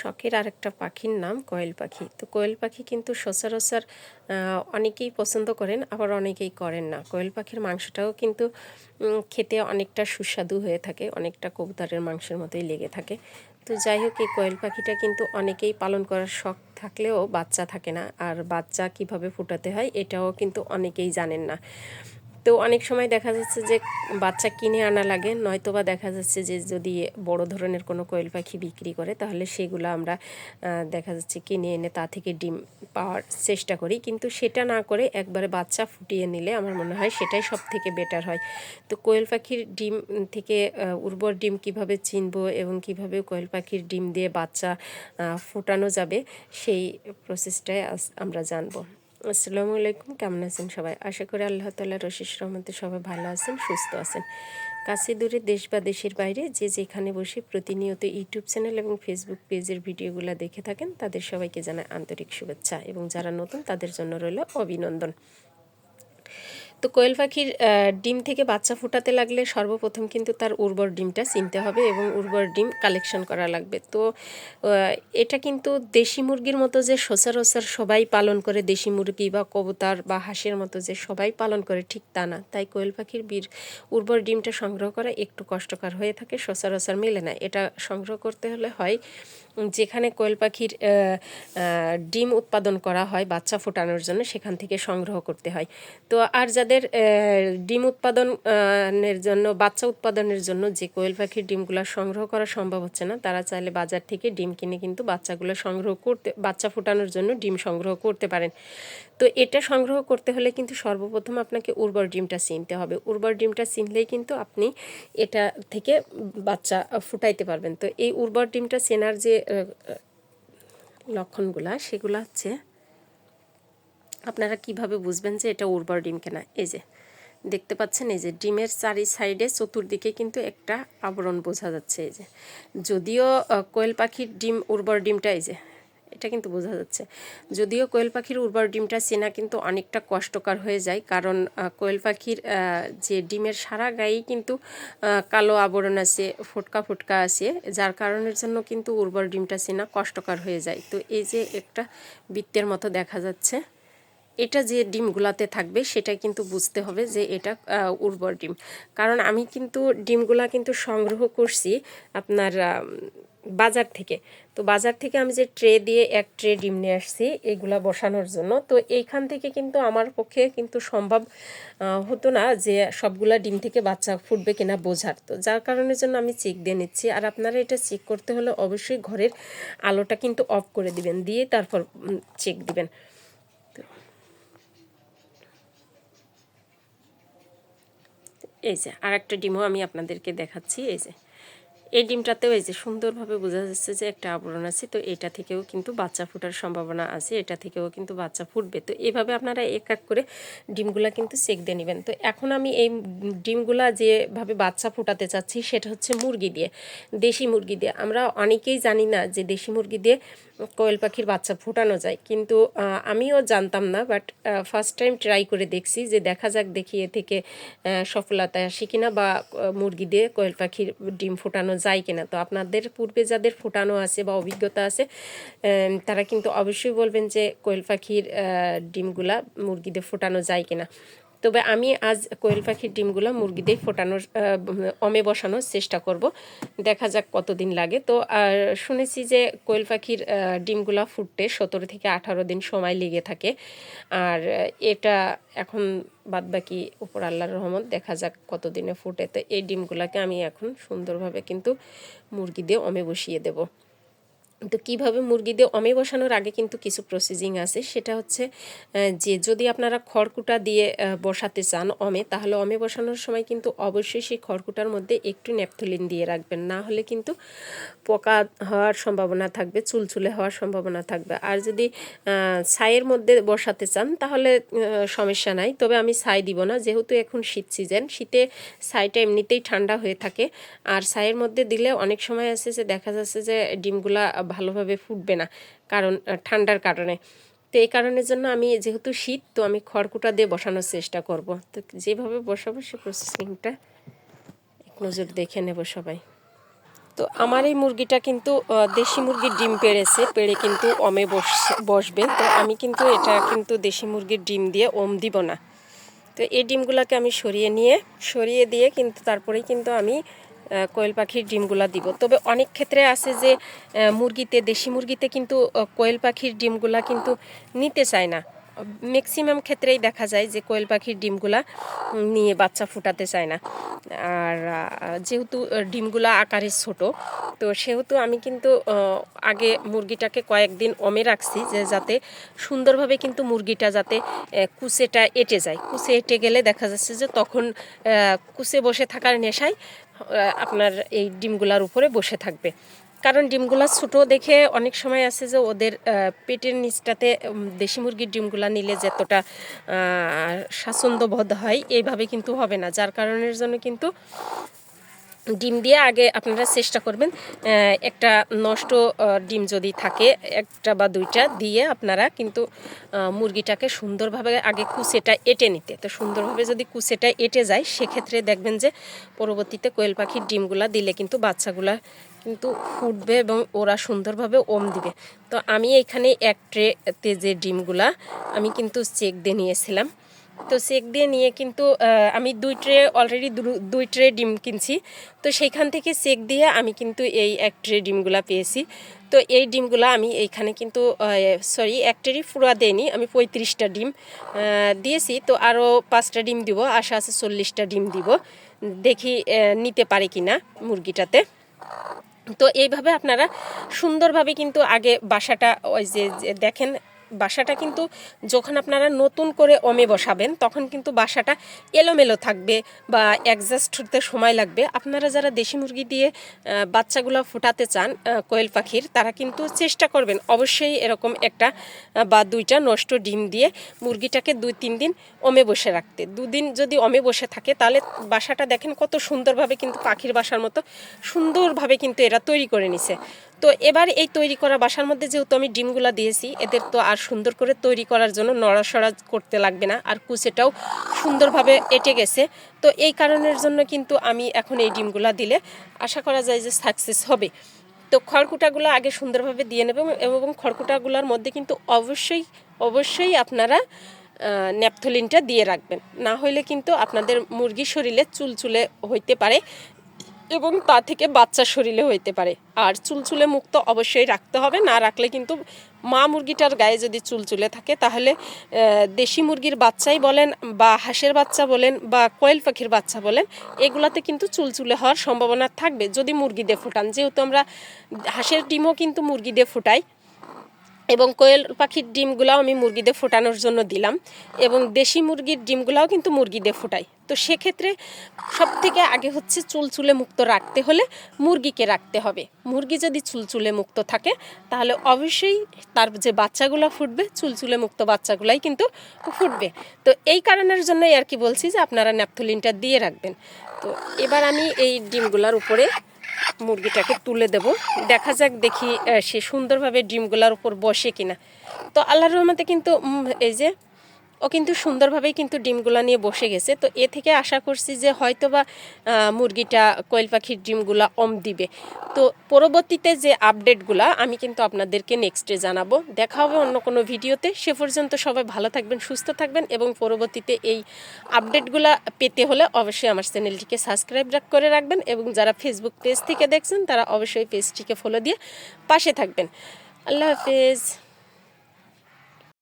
শখের আরেকটা পাখির নাম কোয়েল পাখি। তো কোয়েল পাখি কিন্তু সচরাচর অনেকেই পছন্দ করেন, আবার অনেকেই করেন না। কোয়েল পাখির মাংসটাও কিন্তু খেতে অনেকটা সুস্বাদু হয়ে থাকে, অনেকটা কবুতরের মাংসের মতোই লেগে থাকে। তো যাই হোক, এই কোয়েল পাখিটা কিন্তু অনেকেই পালন করার শখ থাকলেও বাচ্চা থাকে না। আর বাচ্চা কীভাবে ফুটাতে হয়, এটাও কিন্তু অনেকেই জানেন না। তো অনেক সময় দেখা যাচ্ছে যে বাচ্চা কিনে আনা লাগে, নয়তোবা দেখা যাচ্ছে যে যদি বড় ধরনের কোনো কোয়েল পাখি বিক্রি করে, তাহলে সেগুলো আমরা দেখা যাচ্ছে কিনে এনে তা থেকে ডিম পাওয়ার চেষ্টা করি। কিন্তু সেটা না করে একবারে বাচ্চা ফুটিয়ে নিলে আমার মনে হয় সেটাই সব থেকে বেটার হয়। তো কোয়েল পাখির ডিম থেকে উর্বর ডিম কীভাবে চিনবো এবং কীভাবে কোয়েল পাখির ডিম দিয়ে বাচ্চা ফোটানো যাবে, সেই প্রসেসটাই আমরা জানব। আসসালামু আলাইকুম, কেমন আছেন সবাই? আশা করি আল্লাহ তাল্লাহ রশিস রহমতে সবাই ভালো আছেন, সুস্থ আছেন। কাছে দূরে দেশ বা দেশের বাইরে যে যেখানে বসে প্রতিনিয়ত ইউটিউব চ্যানেল এবং ফেসবুক পেজের ভিডিওগুলো দেখে থাকেন, তাদের সবাইকে জানায় আন্তরিক শুভেচ্ছা এবং যারা নতুন তাদের জন্য রইল অভিনন্দন। তো কোয়েল পাখির ডিম থেকে বাচ্চা ফোটাতে লাগলে সর্বপ্রথম কিন্তু তার উর্বর ডিমটা চিনতে হবে এবং উর্বর ডিম কালেকশন করা লাগবে। তো এটা কিন্তু দেশি মুরগির মতো যে সচরাচর সবাই পালন করে, দেশি মুরগি বা কবুতর বা হাঁসের মতো যে সবাই পালন করে, ঠিক তা না। তাই কোয়েল পাখির বীর উর্বর ডিমটা সংগ্রহ করা একটু কষ্টকর হয়ে থাকে, সচরাচর মেলে না। এটা সংগ্রহ করতে হলে হয় যেখানে কোয়েল পাখির ডিম উৎপাদন করা হয়, বাচ্চা ফোটানোর জন্য সেখান থেকে সংগ্রহ করতে হয়। তো আর যাদের আহ, ডিম উৎপাদনের জন্য বাচ্চা উৎপাদনের জন্য যে কোয়েল পাখির ডিমগুলো সংগ্রহ করা সম্ভব হচ্ছে না তারা চাইলে বাজার থেকে ডিম কিনে কিন্তু বাচ্চাগুলো সংগ্রহ করতে বাচ্চা ফোটানোর জন্য ডিম সংগ্রহ করতে পারেন। তো এটা সংগ্রহ করতে হলে কিন্তু সর্বপ্রথম আপনাকে উর্বর ডিমটা চিনতে হবে। উর্বর ডিমটা চিনলেই কিন্তু আপনি এটা থেকে বাচ্চা ফুটাইতে পারবেন। তো এই উর্বর ডিমটা চেনার যে লক্ষণগুলা সেগুলো হচ্ছে আপনারা কীভাবে বুঝবেন যে এটা উর্বর ডিম কেনা? এই যে, দেখতে পাচ্ছেন এই যে, ডিমের চারি সাইডে চতুর্দিকে কিন্তু একটা আবরণ বোঝা যাচ্ছে এই যে। যদিও কোয়েল পাখির ডিম উর্বর ডিমটা এই যে, এটা কিন্তু বোঝা যাচ্ছে। যদিও কোয়েল পাখির উর্বর ডিমটা চেনা কিন্তু অনেকটা কষ্টকর হয়ে যায়, কারণ কোয়েল পাখির যে ডিমের সারা গায়েই কিন্তু কালো আবরণ আছে, ফোটকা ফুটকা আছে, যার কারণের জন্য কিন্তু উর্বর ডিমটা চেনা কষ্টকর হয়ে যায়। তো এই যে একটা বৃত্তের মতো দেখা যাচ্ছে। এটা যে ডিমগুলাতে থাকবে সেটা কিন্তু বুঝতে হবে যে এটা উর্বর ডিম। কারণ আমি কিন্তু ডিমগুলা কিন্তু সংগ্রহ করছি আপনার বাজার থেকে। তো বাজার থেকে আমি যে ট্রে দিয়ে এক ট্রে ডিম নিয়ে আসছি এগুলা বসানোর জন্য। তো এইখান থেকে কিন্তু আমার পক্ষে কিন্তু সম্ভব হতো না যে সবগুলা ডিম থেকে বাচ্চা ফুটবে কিনা বোঝার। তো যার কারণের জন্য আমি চেক দিয়ে নিচ্ছি। আর আপনারা এটা চেক করতে হলে অবশ্যই ঘরের আলোটা কিন্তু অফ করে দিবেন, দিয়ে তারপর চেক দিবেন। এই যে আর একটা ডিমও আমি আপনাদেরকে দেখাচ্ছি এই যে। এই ডিমটাতেও এই যে সুন্দরভাবে বোঝা যাচ্ছে যে একটা আবরণ আছে তো এটা থেকেও কিন্তু বাচ্চা ফোটার সম্ভাবনা আছে এটা থেকেও কিন্তু বাচ্চা ফুটবে। তো এভাবে আপনারা এক এক করে ডিমগুলা কিন্তু চেক দিয়ে নেবেন। তো এখন আমি এই ডিমগুলা যেভাবে বাচ্চা ফোটাতে চাচ্ছি সেটা হচ্ছে মুরগি দিয়ে দেশি মুরগি দিয়ে। আমরা অনেকেই জানি না যে দেশি মুরগি দিয়ে কোয়েল পাখির বাচ্চা ফোটানো যায় কিন্তু আমিও জানতাম না বাট ফার্স্ট টাইম ট্রাই করে দেখছি যে দেখা যাক দেখি এ থেকে আহ, সফলতা আসে কিনা বা মুরগি দিয়ে কোয়েল পাখির ডিম ফোটানো যায় কিনা। তো আপনাদের পূর্বে যাদের ফোটানো আছে বা অভিজ্ঞতা আছে তারা কিন্তু অবশ্যই বলবেন যে কোয়েল পাখির ডিমগুলা মুরগিদের ফুটানো ফোটানো যায় কিনা। তবে আমি আজ কোয়েল পাখির ডিমগুলো মুরগি দিয়ে ফোটানোর অমে বসানোর চেষ্টা করব। দেখা যাক কতদিন লাগে। তো, আর শুনেছি যে কোয়েল পাখির ডিমগুলো ফুটতে সতেরো থেকে আঠারো দিন সময় লেগে থাকে। আর এটা এখন বাদ বাকি উপর আল্লাহর রহমত, দেখা যাক কতদিনে ফুটে। তো এই ডিমগুলোকে আমি এখন সুন্দরভাবে কিন্তু মুরগি দিয়ে অমে বসিয়ে দেবো। তো কীভাবে মুরগি দিয়ে অমে বসানোর আগে কিন্তু কিছু প্রসেসিং আছে, সেটা হচ্ছে যে যদি আপনারা খড়কুটা দিয়ে বসাতে চান অমে, তাহলে অমে বসানোর সময় কিন্তু অবশ্যই সেই খড়কুটার মধ্যে একটু ন্যাপথলিন দিয়ে রাখবেন। না হলে কিন্তু পোকা হওয়ার সম্ভাবনা থাকবে, চুলচুলে হওয়ার সম্ভাবনা থাকবে। আর যদি ছাইয়ের মধ্যে বসাতে চান, তাহলে সমস্যা নাই। তবে আমি ছাই দিব না, যেহেতু এখন শীত সিজন শীতে ছাইটা এমনিতেই ঠান্ডা হয়ে থাকে। আর ছাইয়ের মধ্যে দিলে অনেক সময় আছে যে, দেখা যাচ্ছে যে, ডিমগুলা ভালোভাবে ফুটবে না, কারণ ঠান্ডার কারণে। তো এই কারণের জন্য আমি, যেহেতু শীত, তো আমি খড়কুটা দিয়ে বসানোর চেষ্টা করব। তো যেভাবে বসাবো সে প্রসেসিংটা এক নজর দেখে নেব সবাই। তো আমার এই মুরগিটা কিন্তু দেশি মুরগির ডিম পেড়েছে, পেড়ে কিন্তু বসছে বসবে। তো আমি কিন্তু এটা কিন্তু দেশি মুরগির ডিম দিয়ে ওম দিব না। তো এই ডিমগুলোকে আমি সরিয়ে নিয়ে, সরিয়ে দিয়ে কিন্তু তারপরেই কিন্তু আমি কোয়েল পাখির ডিমগুলো দিব। তবে অনেক ক্ষেত্রে আছে যে মুরগিতে, দেশি মুরগিতে কিন্তু কোয়েল পাখির ডিমগুলো কিন্তু নিতে চায় না। ম্যাক্সিমাম ক্ষেত্রেই দেখা যায় যে কোয়েল পাখির ডিমগুলা নিয়ে বাচ্চা ফুটাতে চায় না। আর যেহেতু ডিমগুলা আকারে ছোট, তো সেহেতু আমি কিন্তু আগে মুরগিটাকে কয়েকদিন অমে রাখছি যে যাতে সুন্দরভাবে কিন্তু মুরগিটা যাতে কুচেটা এঁটে যায়। কুচে এঁটে গেলে দেখা যাচ্ছে যে তখন কুচে বসে থাকার নেশায় আপনার এই ডিমগুলার উপরে বসে থাকবে। কারণ ডিমগুলা ছোট দেখে অনেক সময় আছে যে ওদের পেটের নিচটাতে দেশি মুরগির ডিমগুলা নিলে যতটা আহ, স্বাচ্ছন্দ্য হয় এইভাবে কিন্তু হবে না। যার কারণের জন্য কিন্তু ডিম দিয়ে আগে আপনারা চেষ্টা করবেন একটা নষ্ট ডিম যদি থাকে একটা বা দুইটা দিয়ে আপনারা কিন্তু মুরগিটাকে সুন্দরভাবে আগে কুচেটা এটে নিতে। তো সুন্দরভাবে যদি কুচেটা এঁটে যায় সেক্ষেত্রে দেখবেন যে পরবর্তীতে কোয়েল পাখির ডিমগুলা দিলে কিন্তু বাচ্চাগুলা কিন্তু ফুটবে এবং ওরা সুন্দরভাবে ওম দিবে। তো আমি এখানে এক ট্রেতে যে ডিমগুলা আমি কিন্তু চেক দিয়ে নিয়েছিলাম। তো চেক দিয়ে নিয়ে কিন্তু আমি দুই ট্রে অলরেডি দুই ট্রে ডিম কিনছি। তো সেইখান থেকে চেক দিয়ে আমি কিন্তু এই এক ট্রে ডিমগুলা পেয়েছি। তো এই ডিমগুলা আমি এইখানে কিন্তু সরি এক ট্রেরই ফুরা দেয়নি আমি পঁয়ত্রিশটা ডিম দিয়েছি। তো আরও পাঁচটা ডিম দিব, আশা আছে চল্লিশটা ডিম দিব। দেখি নিতে পারে কিনা মুরগিটাতে। তো এইভাবে আপনারা সুন্দরভাবে কিন্তু আগে বাসাটা ওই যে দেখেন বাসাটা কিন্তু যখন আপনারা নতুন করে ওমে বসাবেন, তখন কিন্তু বাসাটা এলোমেলো থাকবে বা অ্যাডজাস্ট হতে সময় লাগবে। আপনারা যারা দেশি মুরগি দিয়ে বাচ্চাগুলো ফোটাতে চান কোয়েল পাখির, তারা কিন্তু চেষ্টা করবেন অবশ্যই এরকম একটা বা দুইটা নষ্ট ডিম দিয়ে মুরগিটাকে দুই তিন দিন অমে বসে রাখতে। দুদিন যদি অমে বসে থাকে, তাহলে বাসাটা দেখেন কত সুন্দরভাবে কিন্তু পাখির বাসার মতো সুন্দরভাবে কিন্তু এরা তৈরি করে নিছে। তো এবার এই তৈরি করা বাসার মধ্যে যেহেতু আমি ডিমগুলা দিয়েছি, এদের তো আর সুন্দর করে তৈরি করার জন্য নড়াসড়া করতে লাগবে না, আর কুচেটাও সুন্দরভাবে এঁটে গেছে। তো এই কারণের জন্য কিন্তু আমি এখন এই ডিমগুলো দিলে আশা করা যায় যে সাকসেস হবে। তো খড়কুটাগুলো আগে সুন্দরভাবে দিয়ে নেবেন এবং খড়কুটাগুলোর মধ্যে কিন্তু অবশ্যই অবশ্যই আপনারা ন্যাপথলিনটা দিয়ে রাখবেন। না হলে কিন্তু আপনাদের মুরগির শরীরে চুলচুলে হইতে পারে। এবং তা থেকে বাচ্চা শরীরে হইতে পারে। আর চুলচুলে মুক্ত অবশ্যই রাখতে হবে, না রাখলে কিন্তু মা মুরগিটার গায়ে যদি চুলচুলে থাকে তাহলে দেশি মুরগির বাচ্চাই বলেন বা হাঁসের বাচ্চা বলেন বা কয়েল পাখির বাচ্চা বলেন, এগুলাতে কিন্তু চুলচুলে হওয়ার সম্ভাবনা থাকবে যদি মুরগি দিয়ে ফুটান। যেহেতু আমরা হাঁসের ডিমও কিন্তু মুরগি দিয়ে ফোটাই এবং কোয়েল পাখির ডিমগুলাও আমি মুরগিদের ফোটানোর জন্য দিলাম এবং দেশি মুরগির ডিমগুলাও কিন্তু মুরগিদের ফোটাই। তো সেক্ষেত্রে সব থেকে আগে হচ্ছে চুলচুলে মুক্ত রাখতে হলে মুরগিকে রাখতে হবে। মুরগি যদি চুলচুলে মুক্ত থাকে, তাহলে অবশ্যই তার যে বাচ্চাগুলো ফুটবে, চুলচুলে মুক্ত বাচ্চাগুলাই কিন্তু ফুটবে। তো এই কারণের জন্যই আর কি বলছি যে আপনারা ন্যাপথলিনটা দিয়ে রাখবেন। তো এবার আমি এই ডিমগুলার উপরে মুরগিটাকে তুলে দেব। দেখা যাক দেখি সে সুন্দরভাবে ডিমগুলার উপর বসে কিনা। তো আল্লাহর রহমতে কিন্তু এই যে ও কিন্তু সুন্দরভাবেই কিন্তু ডিমগুলো নিয়ে বসে গেছে। তো এ থেকে আশা করছি যে হয়তো বা মুরগিটা, কোয়েল পাখির ডিমগুলা অম দিবে। তো পরবর্তীতে যে আপডেটগুলা আমি কিন্তু আপনাদেরকে নেক্সটে জানাব। দেখা হবে অন্য কোনো ভিডিওতে। সে পর্যন্ত সবাই ভালো থাকবেন, সুস্থ থাকবেন এবং পরবর্তীতে এই আপডেটগুলো পেতে হলে অবশ্যই আমার চ্যানেলটিকে সাবস্ক্রাইব করে রাখবেন এবং যারা ফেসবুক পেজ থেকে দেখছেন, তারা অবশ্যই পেজটিকে ফলো দিয়ে পাশে থাকবেন। আল্লাহ হাফেজ।